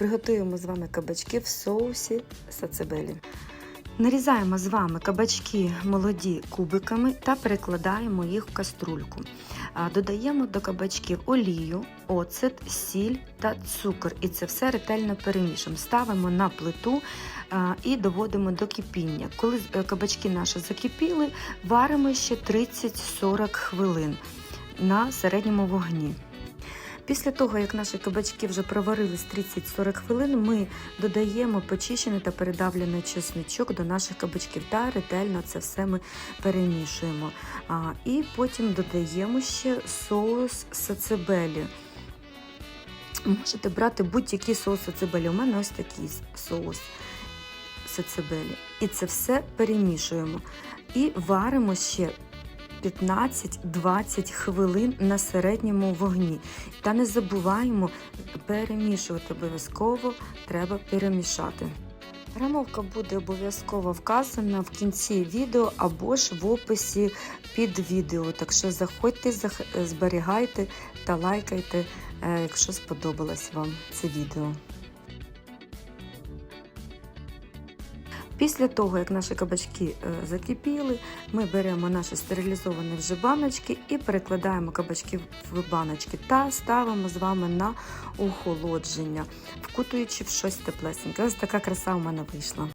приготуємо з вами кабачки в соусі сацебелі. Нарізаємо з вами кабачки молоді кубиками та перекладаємо їх в каструльку. Додаємо до кабачків олію, оцет, сіль та цукор. І це все ретельно перемішуємо. Ставимо на плиту і доводимо до кипіння. Коли е, кабачки наші закипіли, варимо ще 30-40 хвилин на середньому вогні. Після того, як наші кабачки вже проварились 30-40 хвилин, ми додаємо почищений та передавлений чесничок до наших кабачків та ретельно це все ми перемішуємо. А, і потім додаємо ще соус сацебелі. Можете брати будь-який соус сацебелі. У мене ось такий соус сацебелі. І це все перемішуємо. І варимо ще 15-20 хвилин на середньому вогні. Та не забуваємо перемішувати обов'язково, треба перемішати. Грамовка буде обов'язково вказана в кінці відео або ж в описі під відео. Так що заходьте, зберігайте та лайкайте, е, якщо сподобалось вам це відео. Після того, як наші кабачки е, закипіли, ми беремо наші стерилізовані вже баночки і перекладаємо кабачки в баночки та ставимо з вами на охолодження, вкутуючи в щось теплесеньке. Ось така краса у мене вийшла.